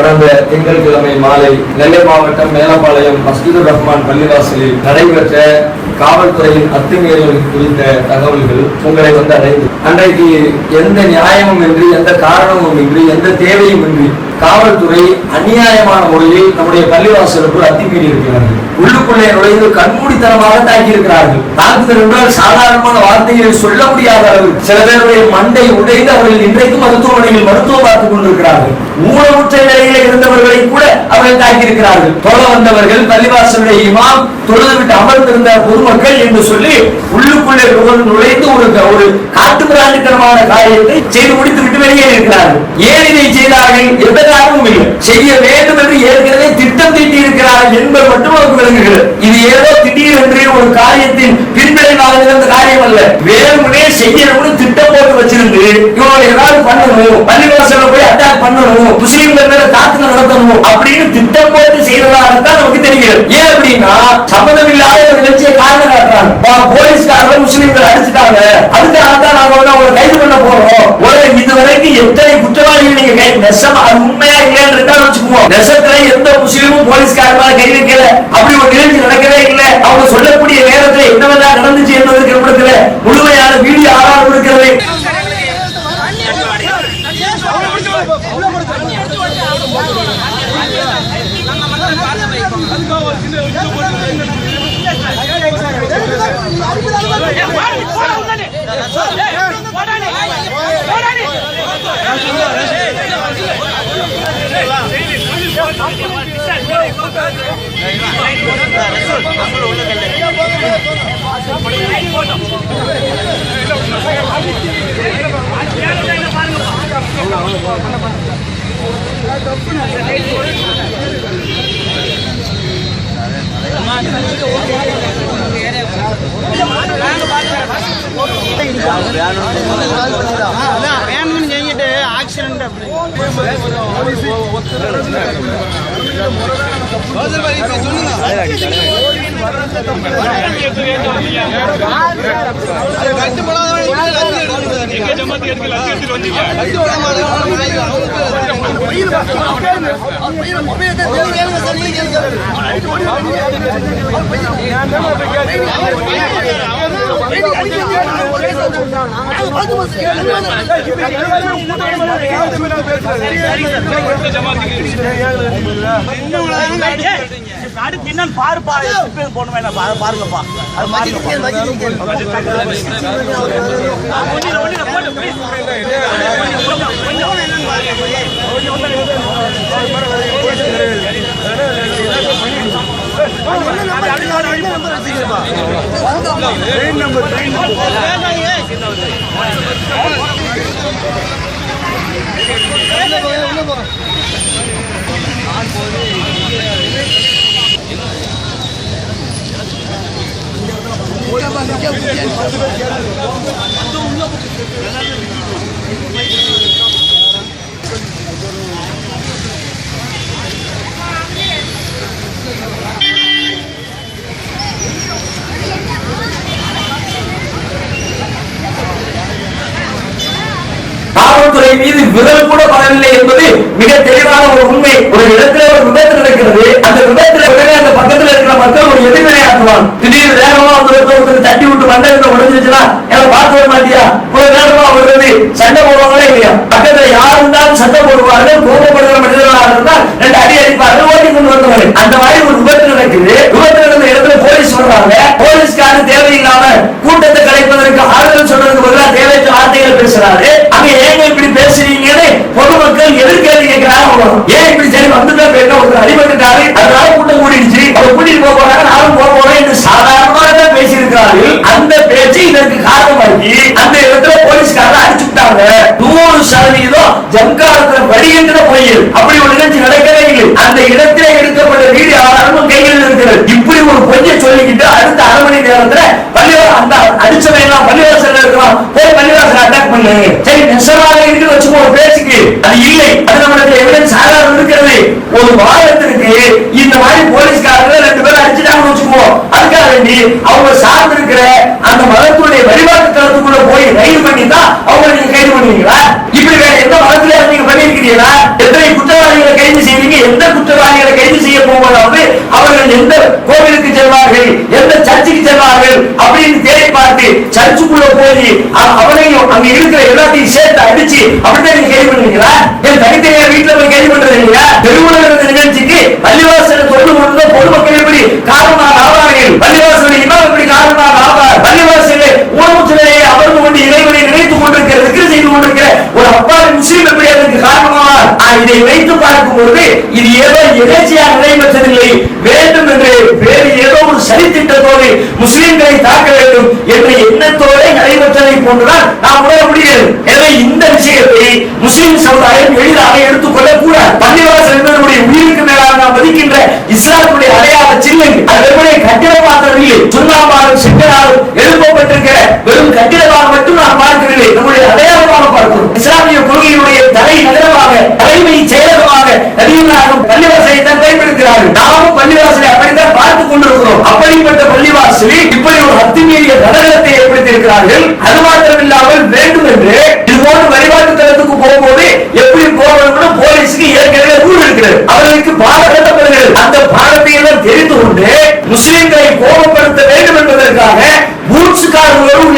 கடந்த திங்கட்கிழமை மாலை நெல்லை மாவட்டம் மேலப்பாளையம் மஸ்ஜிதுர் ரஹ்மான் பள்ளிவாசலில் நடைபெற்ற காவல்துறையின் அத்துமீறல் குறித்த தகவல்கள் உங்களை வந்து அடைந்து அன்றைக்கு எந்த நியாயமும் இன்றி எந்த காரணமும் இன்றி எந்த தேவையும் இன்றி காவல்துறை அநியாயமான முறையில் நம்முடைய பள்ளிவாசலுக்குள் அத்துமீறி இருக்கிறார்கள் உள்ளுக்குள்ளே நுழைந்து கண்மூடித்தனமாக தாக்கி இருக்கிறார்கள் தாக்குதல் என்றால் சாதாரணமான வார்த்தைகளை சொல்ல முடியாத அளவு. சில பேருடைய மண்டை உடைந்து அவர்கள் இன்றைக்கும் மருத்துவமனையில் மருத்துவம் பார்த்துக் கொண்டிருக்கிறார்கள். ஊனமுற்ற நிலையில இருந்தவர்களை கூட அவர்கள் தாக்கி இருக்கிறார்கள் தொழ வந்தவர்கள் பள்ளிவாசலுடைய இமாம் தொழுது விட்டு அமர்ந்திருந்த பொதுமக்கள் என்று சொல்லி உள்ளுக்குள்ளே நுழைந்து நுழைந்து ஒரு ஒரு காட்டுமிராண்டித்தனமான காரியத்தை செய்து முடித்து விட்டு வெளியே இருக்கிறார்கள். ஏன் இதை செய்தார்கள் எந்த காரணமும் இல்லை. செய்ய வேண்டும் என்று ஏற்கனவே திட்டம் தீட்டி இருக்கிறார் என்பது மட்டும் அவருக்கு விளங்குகிறது. இது ஏதோ திடீரென்று ஒரு காரியத்தின் பின்விளைவாக இருந்த காரியம் அல்ல வேறுமுனே செய்யணும்னு திட்டம் போட்டு வச்சிருந்து இவங்க ஏதாவது பண்ணணும் பள்ளிவாசல போய் அட்டாக் பண்ணணும் முஸ்லீம்கள் மேல தாக்குதல் நடத்தணும் அப்படின்னு திட்டம் போட்டு செய்ததாகத்தான் நமக்கு தெரிகிறது. ஏன் அப்படின்னா சம்பந்தம் இல்லாத ஒரு நிகழ்ச்சியை காரணம் காட்டுறாங்க போலீஸ்காரர்கள் முஸ்லீம்கள் அடிச்சுட்டாங்க. அதுக்காக தான் நாங்க வந்து அவங்களை கைது பண்ண போறோம். ஒரு இதுவரைக்கும் எத்தனை குற்றவாளிகள் நீங்க கை நெசம் அது உண்மையா இல்லைன்னு இருந்தா வச்சுக்குவோம். நெசத்துல எந்த முஸ்லீமும் போலீஸ்கார கை வைக்கல. அப்படி ஒரு நிகழ்ச்சி நடக்கிற இல்லை அவங்க சொல்லக்கூடிய நேரத்துல என்னவெல்லாம் நடந்துச்சு என்பதற்கு நம்மிடத்துல முழுமையான வீடியோ ஆதாரம் இருக்கிறது அதான் அடுத்து என்னன்னு பாருப்பா திருப்பி பாருங்கப்பா. அது மாதிரி ஒண்ணில ஒண்ணில போட்டு please. கொஞ்சம், கொஞ்சம், கொஞ்சம். காவல்துறை மீது முதல் கூட வரவில்லை என்பது மிக தெளிவான ஒரு உண்மை. ஒரு இடத்துல ஒரு விபத்து நடக்கிறது. அந்த விபத்துல உடனே அந்த பக்கத்துல இருக்கிற மக்கள் ஒரு எதிர்வினை ஆற்றுவாங்க திடீர்னு வேகமா அந்த ஒருத்தர் தட்டி விட்டு மண்டை உடஞ்சிருச்சுன்னா என்ன பார்த்து வர மாட்டியா? ஒரு வேகமா வருது. சண்டை போடுவாங்களே இல்லையா? பக்கத்துல யார் இருந்தாலும் சண்டை போடுவார்கள். கோபப்படுகிற மனிதர்களாக இருந்தால் ரெண்டு அடி அடிப்பார்கள். ஓட்டி கொண்டு வந்தவர்கள். அந்த மாதிரி ஒரு விபத்து நடக்குது. விபத்து நடந்த இடத்துல போலீஸ் வர்றாங்க போலீஸ்காரன் தேவையில்லாம கூட்டத்தை கலைப்பதற்கு ஆறுதல் சொல்றதுக்கு பதிலாக தேவையற்ற வார்த்தைகள் பேசுறாரு அங்க ஏங்க இப்படி பேசுறீங்கன்னு பொதுமக்கள் எதிர்கேள்வி கேட்கிறாங்க ஏன் இப்படி சரி வந்துட்டா பேருக்க ஒருத்தர் அடிபட்டுட்டாரு அதனால கூட்டம் கூடிடுச்சு அவர் கூட்டிட்டு போக போறாங்க நானும் போக போறேன் என்று சாதாரணமாக தான் பேசியிருக்கிறார்கள் அந்த பேச்சு இதற்கு காரணமாகி அந்த இடத்துல போலீஸ்காரர் அடிச்சு விட்டாங்க நூறு சதவீதம் ஜம்காரத்துல வருகின்ற பொய்யில் அப்படி ஒரு நிகழ்ச்சி நடக்கவே இல்லை அந்த இடத்திலே எடுக்கப்பட்ட வீடியோ ஆதாரமும் கையில் இப்படி ஒரு பொய்யை சொல்லிக்கிட்டு அடுத்த அரை மணி நேரத்துல பள்ளிவாசல் அந்த அடிச்சவன் எல்லாம் பள்ளிவாசல் இருக்கலாம் போய் பள்ளிவாசல் அட்டாக் பண்ணு. சரி நெசமாக இருக்கு வச்சுக்கோ பேசிக்கு அது இல்லை. அது நம்மளுக்கு எவிடன்ஸ் ஆதாரம் இருக்கிறது. ஒரு வாரத்திற்கு இந்த மாதிரி போலீஸ்காரங்க ரெண்டு பேரும் அடிச்சுட்டாங்கன்னு வச்சுக்கோ. அதுக்காக வேண்டி அவங்க சார்ந்து இருக்கிற அந்த மதத்துடைய வழிபாட்டு தளத்துக்குள்ள போய் கைது பண்ணி தான் அவங்க நீங்க கைது பண்ணுவீங்களா? இப்படி வேற எந்த மதத்திலே நீங்க பண்ணிருக்கிறீங்களா எத்தனை குற்றவாளிகளை கைது செய்வீங்க? எந்த குற்றவாளிகளை கைது செய்ய போவதாவது எந்த கோவிலுக்கு செல்வார்கள் எந்த சர்ச்சுக்கு செல்வார்கள் அப்படின்னு தேடி பார்த்து சர்ச்சுக்குள்ள போய் அவனையும் அங்க இருக்கிற எல்லாத்தையும் சேர்த்து அடிச்சு அப்படிதான் நீங்க பண்ணுவீங்களா? என் தனித்தனியா வீட்டுல போய் கேள்வி பண்றது இல்லையா திருமண நிகழ்ச்சிக்கு பள்ளிவாசல தொழில் கொண்டு பொதுமக்கள் எப்படி காரணமாக ஆவார்கள் பள்ளிவாசல இமாம் எப்படி காரணமாக ஆவார் பள்ளிவாசல உணவு சிலையை அமர்ந்து கொண்டு இறைவனை நினைத்துக் கொண்டிருக்கிற விக்கிர செய்து கொண்டிருக்கிற ஒரு அப்பா முஸ்லீம் எப்படி அதற்கு காரணமாக இதை வைத்து பார்க்கும் பொழுது இது ஏதோ எதேச்சியாக நடைபெற்றதில்லை வேண்டும் என்று வேறு ஏதோ ஒரு சதித்திட்டத்தோடு முஸ்லிம்களை தாக்க வேண்டும் என்ற எண்ணத்தோடு நடைபெற்றதை போன்றுதான் நாம் உணர முடியும் எனவே இந்த விஷயத்தை முஸ்லிம் சமுதாயம் எளிதாக எடுத்துக்கொள்ள கூடாது பள்ளிவாசல் என்பதனுடைய உயிருக்கு மேலாக நாம் மதிக்கின்ற இஸ்லாத்துடைய அடையாள சின்னம் அது கட்டிட பாத்திரம் மாத்திரம் இல்லை சுண்ணாம்பாலும் செங்கலாலும் எழுப்பப்பட்டிருக்கிற வெறும் கட்டிடமாக மட்டும் நாம் பார்க்கவில்லை நம்முடைய அடையாளமாக பார்க்கிறோம் இஸ்லாமிய கொள்கையினுடைய தலை நகரமாக தலைமை செயலகமாக நபிகளாரும் பள்ளிவாசலை தான் பயன்படுத்துகிறார்கள் நாமும் பள்ளிவாசலை அப்படித்தான் பார்த்துக் கொண்டிருக்கிறோம் அப்படிப்பட்ட பள்ளிவாசலில் இப்படி ஒரு அத்துமீறிய நடனத்தை ஏற்படுத்தி இருக்கிறார்கள் அது மாத்திரமில்லாமல் வேண்டும் என்று இது போன்ற வழிபாட்டு தலத்துக்கு போகும்போது எப்படி போகணும் போலீஸுக்கு ஏற்கனவே ரூல் இருக்கிறது அவர்களுக்கு பாடம் கட்டப்படுகிறது அந்த பாடத்தை எல்லாம் தெரிந்து கொண்டு முஸ்லிம்களை கோபப்படுத்த வேண்டும் என்பதற்காக பூட்ஸ்காரர்களோடு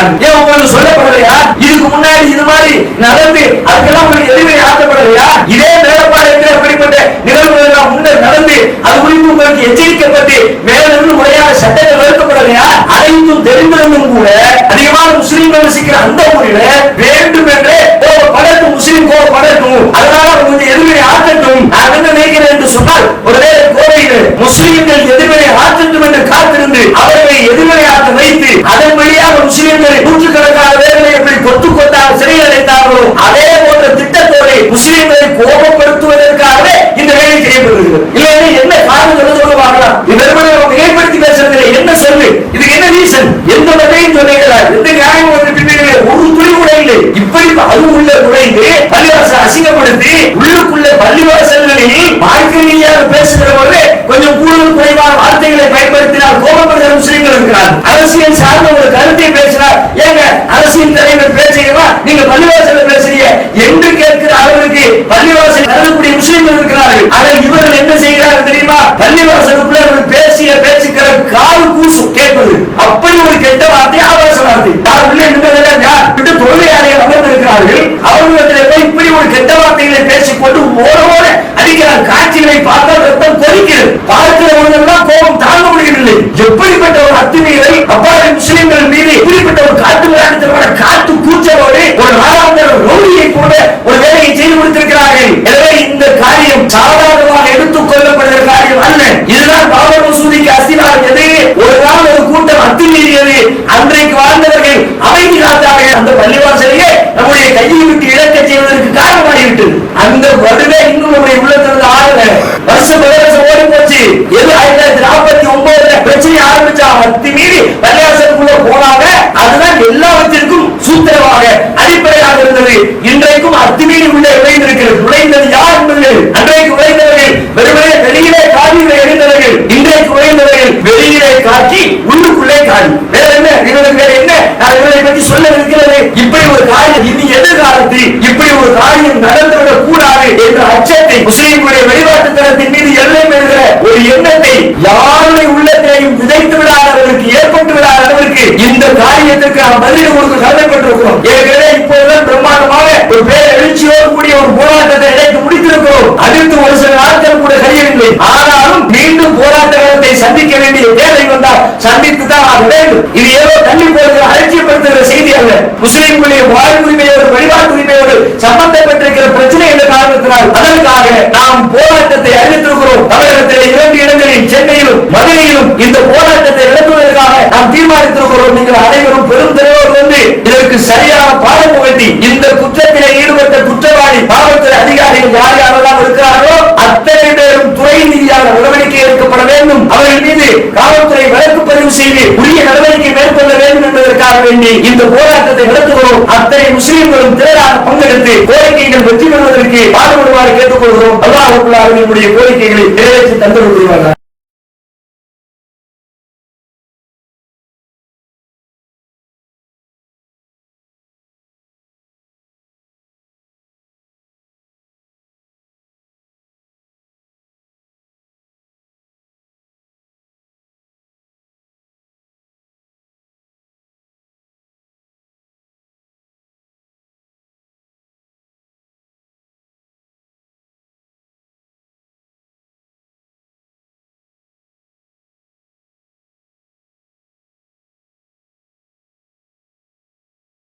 உள்ளே வருகிறார்கள் ஏன் உங்களுக்கு சொல்லப்படலையா இதுக்கு முன்னாடி இது மாதிரி நடந்து அதுக்கெல்லாம் உங்களுக்கு எதுவுமே ஆக்கப்படலையா இதே மேலப்பாடு என்று அப்படிப்பட்ட நிகழ்வுகள் எல்லாம் முன்னர் நடந்து அது குறித்து உங்களுக்கு எச்சரிக்கப்பட்டு மேலிருந்து முறையான சட்டங்கள் வகுக்கப்படலையா அனைத்தும் தெரிந்திருந்தும் கூட அதிகமான முஸ்லீம்கள் வசிக்கிற அந்த ஊரில் வேண்டும் என்று கோபப்படட்டும் முஸ்லீம் கோபப்படட்டும் அதனால அவங்க வந்து எதிர்வினை ஆற்றட்டும் நான் என்ன நினைக்கிறேன் என்று சொன்னால் ஒருவேளை கோவையில் முஸ்லீம்கள் எதிர்வினை ஆற்றட்டும் என்று காத்திருந்து அவர்களை எதிர்வினை ஆற்ற வைத்து அதன் வழியாக முஸ்லீம்களை நூற்றுக்கணக்கான பேர்களை எப்படி கொத்து கொத்தாக சிறையில் அடைத்தார்களோ அதே போன்ற திட்டத்தோடு முஸ்லீம்களை கோபப்படுத்துவதற்காகவே இந்த வேலை செய்யப்படுகிறது இல்லைன்னா என்ன காரணம் சொல்ல சொல்ல பார்க்கலாம் இது வெறுமனே அவங்க மிகைப்படுத்தி பேசுறதில்லை என்ன சொல்லு இதுக்கு என்ன ரீசன் எந்த வகையும் சொல்லுகிறார் எந்த நியாயம் வந்து பின்னணி ஒரு துளி கூட இல்லை. இப்படி அது உள்ள நுழைந்து பள்ளிவாசல் அசிங்கப்படுத்தி உள்ளுக்குள்ள பள்ளிவாசல்களில் மார்க்க ரீதியாக பேசுகிறவர்கள் கொஞ்சம் கூடுதல் குறைவான வார்த்தைகளை பயன்படுத்தினால் கோபப்படுகிற முஸ்லீம்கள் இருக்கிறார் அரசியல் சார்ந்த ஒரு கருத்தை பேசினார் ஏங்க அரசியல் தலைவர் பேசுகிறவா? நீங்க பள்ளிவாசல்ல பேசுறீங்க. என்று கேட்கிற அளவுக்கு அன்றைக்கு வாழ்ந்தவர்கள் அமைதி காத்தார்கள் அந்த பள்ளிவாசலையே நம்முடைய கையை விட்டு இழக்க செய்வதற்கு காரணமாகிவிட்டது அந்த வருடமே இன்னும் நம்முடைய உள்ளத்திலிருந்து ஆகல வருஷம் வருஷம் ஓடி போச்சு எது ஆயிரத்தி தொள்ளாயிரத்தி நாற்பத்தி ஒன்பதுல பிரச்சனை ஆரம்பிச்சா அத்துமீறி பள்ளிவாசலுக்குள்ள போனாங்க. அதுதான் எல்லாவற்றிற்கும் சூத்திரமாக அடிப்படையாக இருந்தது. இன்றைய அத்துமீறி உள்ளே நுழைந்திருக்கிறது நுழைந்தது யார் என்பது அன்றைக்கு நுழைந்தவர்கள் வெறுமனே வெளியிலே காவிகளை எறிந்தவர்கள் இன்றைக்கு நுழைந்தவர்கள் வெளியிலே காட்டி உள்ளுக்குள்ளே காடி வேற என்ன இவர்களுக்கு வேற என்ன நான் இவர்களை பற்றி சொல்ல இருக்கிறது இப்படி ஒரு காரியம் இனி எதிர்காலத்தில் இப்படி ஒரு காரியம் நடந்துவிடக் கூடாது எண்ணத்தை முஸ்லீம்களுடைய மீது எல்லை பெறுகிற ஒரு எண்ணத்தை யாருடைய உள்ளத்திலையும் விதைத்து விடாத அளவிற்கு ஏற்பட்டு விடாத அளவிற்கு இந்த காரியத்திற்கு நாம் பதில் கொடுக்க கடமைப்பட்டிருக்கிறோம் ஏற்கனவே இப்போதுதான் பிரம்மாண்டமாக ஒரு பேர் எழுச்சியோடு கூடிய ஒரு போராட்டத்தை இணைத்து முடித்திருக்கிறோம். அடுத்து ஒரு சில நாட்கள் கூட கழியவில்லை ஆனாலும் மீண்டும் போராட்டம் சந்தித்து தான் ஆக வேண்டும். இது ஏதோ தள்ளி போடுகிற அலட்சியப்படுத்துகிற செய்தி அல்ல. முஸ்லிம்களுடைய வாழ்வுரிமையோடு வழிபாட்டுரிமையோடு சம்பந்தப்பட்டிருக்கிற பிரச்சனை என்ற காரணத்தினால் அதற்காக நாம் போராட்டத்தை அறிவித்திருக்கிறோம். தமிழகத்தில் இரண்டு இடங்களில் சென்னையிலும் மதுரையிலும் இந்த போராட்டத்தை நடத்துவதற்காக நாம் தீர்மானித்திருக்கிறோம் நீங்கள் அனைவரும் பெரும் தலைவர்கள் வந்து இதற்கு சரியான பாடம் புகட்டி இந்த குற்றத்திலே ஈடுபட்ட குற்றவாளி காவல்துறை அதிகாரிகள் யார் யாரெல்லாம் இருக்கிறார்களோ அத்தனை பேரும் துறை ரீதியான நடவடிக்கை எடுக்கப்பட வேண்டும் அவர்கள் மீது காவல்துறை வழக்கு பதிவு செய்து உரிய நடவடிக்கை மேற்கொள்ள வேண்டும் என்பதற்காக வேண்டி இந்த போராட்டத்தை நடத்துகிறோம். அத்தனை முஸ்லீம்களும் திரளாக பங்கெடுத்து கோரிக்கைகள் வெற்றி பெறுவதற்கு பாடுபடுமாறு கேட்டுக்கொள்கிறோம். அல்லாஹ் நம்முடைய கோரிக்கைகளை நிறைவேற்றி தந்து கொள்வார்கள்